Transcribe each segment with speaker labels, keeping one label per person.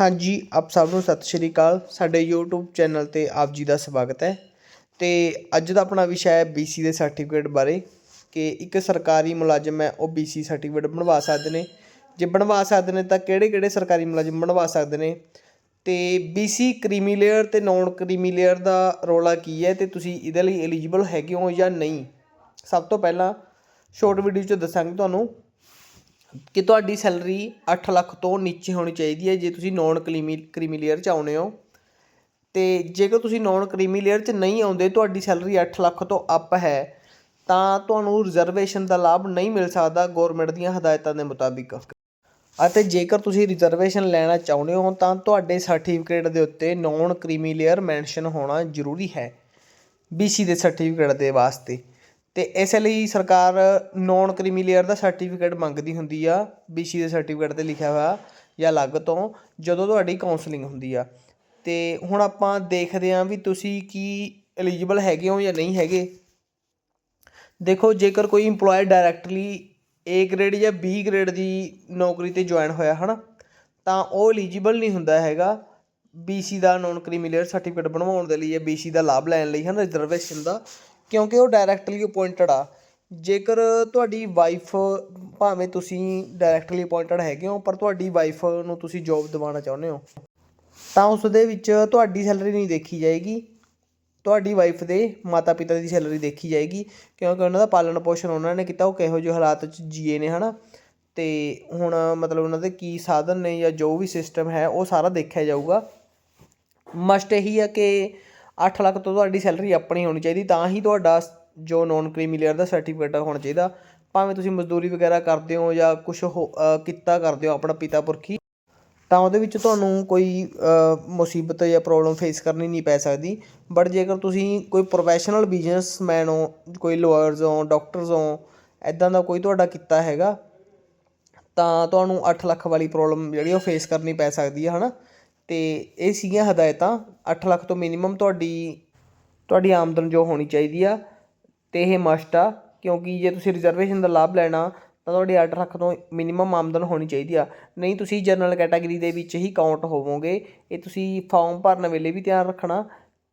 Speaker 1: ਹਾਂਜੀ, ਆਪ ਸਭ ਨੂੰ ਸਤਿ ਸ਼੍ਰੀ ਅਕਾਲ। ਸਾਡੇ YouTube ਚੈਨਲ ਤੇ ਆਪ ਜੀ ਦਾ ਸਵਾਗਤ ਹੈ। ਤੇ ਅੱਜ ਦਾ ਆਪਣਾ ਵਿਸ਼ਾ ਹੈ BC ਦੇ ਸਰਟੀਫਿਕੇਟ ਬਾਰੇ ਕਿ ਇੱਕ ਸਰਕਾਰੀ ਮੁਲਾਜ਼ਮ ਹੈ, ਉਹ BC ਸਰਟੀਫਿਕੇਟ ਬਣਵਾ ਸਕਦੇ ਨੇ। ਜੇ ਬਣਵਾ ਸਕਦੇ ਨੇ ਤਾਂ ਕਿਹੜੇ ਕਿਹੜੇ ਸਰਕਾਰੀ ਮੁਲਾਜ਼ਮ ਬਣਵਾ ਸਕਦੇ ਨੇ? ਤੇ BC ਕ੍ਰੀਮੀ ਲੇਅਰ ਤੇ ਨੌਨ ਕ੍ਰੀਮੀ ਲੇਅਰ ਦਾ ਰੋਲਾ ਕੀ ਹੈ ਤੇ ਤੁਸੀਂ ਇਹਦੇ ਲਈ ਐਲੀਜੀਬਲ ਹੈਗੇ ਹੋ ਜਾਂ ਨਹੀਂ? ਸਭ ਤੋਂ ਪਹਿਲਾਂ ਸ਼ਾਰਟ ਵੀਡੀਓ 'ਚ ਦੱਸਾਂਗੇ ਤੁਹਾਨੂੰ। ਕਿ ਤੁਹਾਡੀ ਸੈਲਰੀ 8 ਲੱਖ ਤੋਂ ਨੀਚੇ ਹੋਣੀ ਚਾਹੀਦੀ ਹੈ ਜੇ ਤੁਸੀਂ ਨੌਨ ਕ੍ਰੀਮੀ ਕ੍ਰੀਮੀ ਲੇਅਰ 'ਚ ਆਉਨੇ ਹੋ। ਤੇ ਜੇਕਰ ਤੁਸੀਂ ਨੌਨ ਕ੍ਰੀਮੀ ਲੇਅਰ 'ਚ ਨਹੀਂ ਆਉਂਦੇ, ਤੁਹਾਡੀ ਸੈਲਰੀ 8 ਲੱਖ ਤੋਂ ਅੱਪ ਹੈ, ਤਾਂ ਤੁਹਾਨੂੰ ਰਿਜ਼ਰਵੇਸ਼ਨ ਦਾ ਲਾਭ ਨਹੀਂ ਮਿਲ ਸਕਦਾ ਗਵਰਨਮੈਂਟ ਦੀਆਂ ਹਦਾਇਤਾਂ ਦੇ ਮੁਤਾਬਿਕ। ਅਤੇ ਜੇਕਰ ਤੁਸੀਂ ਰਿਜ਼ਰਵੇਸ਼ਨ ਲੈਣਾ ਚਾਹੁੰਦੇ ਹੋ, ਤਾਂ ਤੁਹਾਡੇ ਸਰਟੀਫਿਕੇਟ ਦੇ ਉੱਤੇ ਨੌਨ ਕ੍ਰੀਮੀ ਲੇਅਰ ਮੈਂਸ਼ਨ ਹੋਣਾ ਜ਼ਰੂਰੀ ਹੈ BC ਦੇ ਸਰਟੀਫਿਕੇਟ ਦੇ ਵਾਸਤੇ। ਅਤੇ ਇਸ ਲਈ ਸਰਕਾਰ ਨੋਨ ਕ੍ਰੀਮੀ ਲੇਅਰ ਦਾ ਸਰਟੀਫਿਕੇਟ ਮੰਗਦੀ ਹੁੰਦੀ ਆ ਬੀ ਸੀ ਦੇ ਸਰਟੀਫਿਕੇਟ ਤੇ ਲਿਖਿਆ ਹੋਇਆ ਜਾਂ ਅਲੱਗ ਤੋਂ, ਜਦੋਂ ਤੁਹਾਡੀ ਕਾਉਂਸਲਿੰਗ ਹੁੰਦੀ ਆ। ਅਤੇ ਹੁਣ ਆਪਾਂ ਦੇਖਦੇ ਹਾਂ ਵੀ ਤੁਸੀਂ ਕੀ ਐਲੀਜੀਬਲ ਹੈਗੇ ਹੋ ਜਾਂ ਨਹੀਂ ਹੈਗੇ। ਦੇਖੋ, ਜੇਕਰ ਕੋਈ EMPLOYE ਡਾਇਰੈਕਟਲੀ ਏ ਗ੍ਰੇਡ ਜਾਂ ਬੀ ਗ੍ਰੇਡ ਦੀ ਨੌਕਰੀ ਤੇ ਜੁਆਇਨ ਹੋਇਆ, ਹਨਾ, ਤਾਂ ਉਹ ਐਲੀਜੀਬਲ ਨਹੀਂ ਹੁੰਦਾ ਹੈਗਾ BC ਦਾ ਨੋਨ ਕ੍ਰੀਮੀ ਸਰਟੀਫਿਕੇਟ ਬਣਵਾਉਣ ਦੇ ਲਈ ਜਾਂ BC ਦਾ ਲਾਭ ਲੈਣ ਲਈ, ਹਨ ਰਿਜ਼ਰਵੇਸ਼ਨ ਦਾ। ਕਿਉਂਕਿ ਉਹ ਡਾਇਰੈਕਟਲੀ ਅਪਾਇੰਟਡ ਆ। ਜੇਕਰ ਤੁਹਾਡੀ ਵਾਈਫ ਭਾਵੇਂ ਤੁਸੀਂ ਡਾਇਰੈਕਟਲੀ ਅਪਾਇੰਟਡ ਹੈਗੇ ਹੋ, ਪਰ ਤੁਹਾਡੀ ਵਾਈਫ ਨੂੰ ਤੁਸੀਂ ਜੌਬ ਦਿਵਾਉਣਾ ਚਾਹੁੰਦੇ ਹੋ, ਤਾਂ ਉਸ ਦੇ ਵਿੱਚ ਤੁਹਾਡੀ ਸੈਲਰੀ ਨਹੀਂ ਦੇਖੀ ਜਾਏਗੀ। ਤੁਹਾਡੀ ਵਾਈਫ ਦੇ ਮਾਤਾ ਪਿਤਾ ਦੀ ਸੈਲਰੀ ਦੇਖੀ ਜਾਏਗੀ, ਕਿਉਂਕਿ ਉਹਨਾਂ ਦਾ ਪਾਲਣ ਪੋਸ਼ਣ ਉਹਨਾਂ ਨੇ ਕੀਤਾ, ਉਹ ਕਿਹੋ ਜਿਹੇ ਹਾਲਾਤ 'ਚ ਜੀਏ ਨੇ, ਹਨਾ। ਤੇ ਹੁਣ ਮਤਲਬ ਉਹਨਾਂ ਦੇ ਕੀ ਸਾਧਨ ਨੇ ਜਾਂ ਜੋ ਵੀ ਸਿਸਟਮ ਹੈ, ਉਹ ਸਾਰਾ ਦੇਖਿਆ ਜਾਊਗਾ। ਮਸਟ ਇਹੀ ਆ ਕਿ 8 ਲੱਖ ਤੋਂ ਤੁਹਾਡੀ ਸੈਲਰੀ ਆਪਣੀ ਹੋਣੀ ਚਾਹੀਦੀ, ਤਾਂ ਹੀ ਤੁਹਾਡਾ ਜੋ ਨੌਨ ਕ੍ਰੀਮੀ ਲੇਅਰ ਦਾ ਸਰਟੀਫਿਕੇਟ ਹੋਣਾ ਚਾਹੀਦਾ। ਭਾਵੇਂ ਤੁਸੀਂ ਮਜ਼ਦੂਰੀ ਵਗੈਰਾ ਕਰਦੇ ਹੋ ਜਾਂ ਕੁਝ ਕਿੱਤਾ ਕਰਦੇ ਹੋ ਆਪਣਾ ਪਿਤਾ ਪੁਰਖੀ, ਤਾਂ ਉਹਦੇ ਵਿੱਚ ਤੁਹਾਨੂੰ ਕੋਈ ਮੁਸੀਬਤ ਜਾਂ ਪ੍ਰੋਬਲਮ ਫੇਸ ਕਰਨੀ ਨਹੀਂ ਪੈ ਸਕਦੀ। ਬਟ ਜੇਕਰ ਤੁਸੀਂ ਕੋਈ ਪ੍ਰੋਫੈਸ਼ਨਲ ਬਿਜ਼ਨਸਮੈਨ ਹੋ, ਕੋਈ ਲਾਇਰਸ ਹੋ ਡਾਕਟਰਸ ਹੋ ਐਦਾਂ ਦਾ ਕੋਈ ਤੁਹਾਡਾ ਕਿੱਤਾ ਹੈਗਾ, ਤਾਂ ਤੁਹਾਨੂੰ 8 ਲੱਖ ਵਾਲੀ ਪ੍ਰੋਬਲਮ ਜਿਹੜੀ ਉਹ ਫੇਸ ਕਰਨੀ ਪੈ ਸਕਦੀ ਹੈ ਹਨਾ? ਅਤੇ ਇਹ ਸੀਗੀਆਂ ਹਦਾਇਤਾਂ ਅੱਠ ਲੱਖ ਤੋਂ ਮਿਨੀਮਮ ਤੁਹਾਡੀ ਤੁਹਾਡੀ ਆਮਦਨ ਜੋ ਹੋਣੀ ਚਾਹੀਦੀ ਆ। ਅਤੇ ਇਹ ਮਸਟ ਆ, ਕਿਉਂਕਿ ਜੇ ਤੁਸੀਂ ਰਿਜ਼ਰਵੇਸ਼ਨ ਦਾ ਲਾਭ ਲੈਣਾ, ਤਾਂ ਤੁਹਾਡੀ 8 ਲੱਖ ਤੋਂ ਮਿਨੀਮਮ ਆਮਦਨ ਹੋਣੀ ਚਾਹੀਦੀ ਆ। ਨਹੀਂ, ਤੁਸੀਂ ਜਨਰਲ ਕੈਟਾਗਰੀ ਦੇ ਵਿੱਚ ਹੀ ਕਾਊਂਟ ਹੋਵੋਗੇ। ਇਹ ਤੁਸੀਂ ਫਾਰਮ ਭਰਨ ਵੇਲੇ ਵੀ ਧਿਆਨ ਰੱਖਣਾ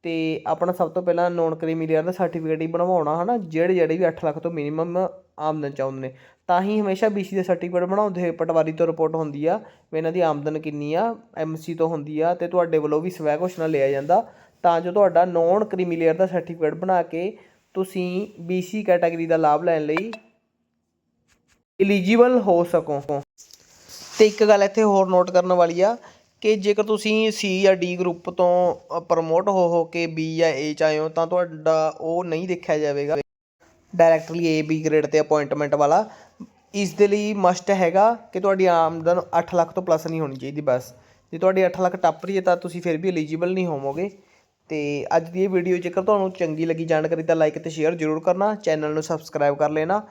Speaker 1: ਅਤੇ ਆਪਣਾ ਸਭ ਤੋਂ ਪਹਿਲਾਂ ਨੋਨ ਕ੍ਰੀਮੀ ਲੇਅਰ ਦਾ ਸਰਟੀਫਿਕੇਟ ਹੀ ਬਣਵਾਉਣਾ ਹੈ ਨਾ ਜਿਹੜੇ ਜਿਹੜੇ ਵੀ 8 ਲੱਖ ਤੋਂ ਮਿਨੀਮਮ ਆਮਦਨ ਚਾਹੁੰਦੇ ਨੇ, ਤਾਂ ਹੀ ਹਮੇਸ਼ਾ BC ਦੇ ਸਰਟੀਫਿਕੇਟ ਬਣਾਉਂਦੇ ਹੋਏ ਪਟਵਾਰੀ ਤੋਂ ਰਿਪੋਰਟ ਹੁੰਦੀ ਆ ਵੀ ਇਹਨਾਂ ਦੀ ਆਮਦਨ ਕਿੰਨੀ ਆ MC ਤੋਂ ਹੁੰਦੀ ਆ, ਤੇ ਤੁਹਾਡੇ ਵੱਲੋਂ ਵੀ ਸਵੈ ਘੋਸ਼ਣਾ ਲਿਆ ਜਾਂਦਾ। ਤਾਂ ਜੋ ਤੁਹਾਡਾ ਨੋਨ ਕ੍ਰੀਮੀ ਲੇਅਰ ਦਾ ਸਰਟੀਫਿਕੇਟ ਬਣਾ ਕੇ ਤੁਸੀਂ BC ਕੈਟਾਗਰੀ ਦਾ ਲਾਭ ਲੈਣ ਲਈ ਐਲੀਜੀਬਲ ਹੋ ਸਕੋ। ਤੇ ਇੱਕ ਗੱਲ ਇੱਥੇ ਹੋਰ ਨੋਟ ਕਰਨ ਵਾਲੀ ਆ ਕਿ ਜੇਕਰ ਤੁਸੀਂ ਸੀ ਜਾਂ ਡੀ ਗਰੁੱਪ ਤੋਂ ਪ੍ਰਮੋਟ ਹੋ ਹੋ ਕੇ ਬੀ ਜਾਂ ਏ ਚ ਆਏ ਹੋ, ਤਾਂ ਤੁਹਾਡਾ ਉਹ ਨਹੀਂ ਦੇਖਿਆ ਜਾਵੇਗਾ। ਡਾਇਰੈਕਟਲੀ ਏ ਬੀ ਗ੍ਰੇਡ ਤੇ ਅਪਾਇੰਟਮੈਂਟ ਵਾਲਾ। ਇਸ ਦੇ ਲਈ ਮਸਟ ਹੈਗਾ ਕਿ ਤੁਹਾਡੀ ਆਮਦਨ 8 ਲੱਖ ਤੋਂ ਪਲੱਸ ਨਹੀਂ ਹੋਣੀ ਚਾਹੀਦੀ, ਬਸ। ਜੇ ਤੁਹਾਡੀ 8 ਲੱਖ ਟੱਪ ਰਹੀ ਹੈ, ਤਾਂ ਤੁਸੀਂ ਫਿਰ ਵੀ ਐਲੀਜੀਬਲ ਨਹੀਂ ਹੋਵੋਗੇ। ਤੇ ਅੱਜ ਦੀ ਇਹ ਵੀਡੀਓ ਜੇਕਰ ਤੁਹਾਨੂੰ ਚੰਗੀ ਲੱਗੀ, ਜਾਣਕਾਰੀ ਤਾਂ ਲਾਈਕ ਤੇ ਸ਼ੇਅਰ ਜ਼ਰੂਰ ਕਰਨਾ। ਚੈਨਲ ਨੂੰ ਸਬਸਕ੍ਰਾਈਬ ਕਰ ਲੈਣਾ।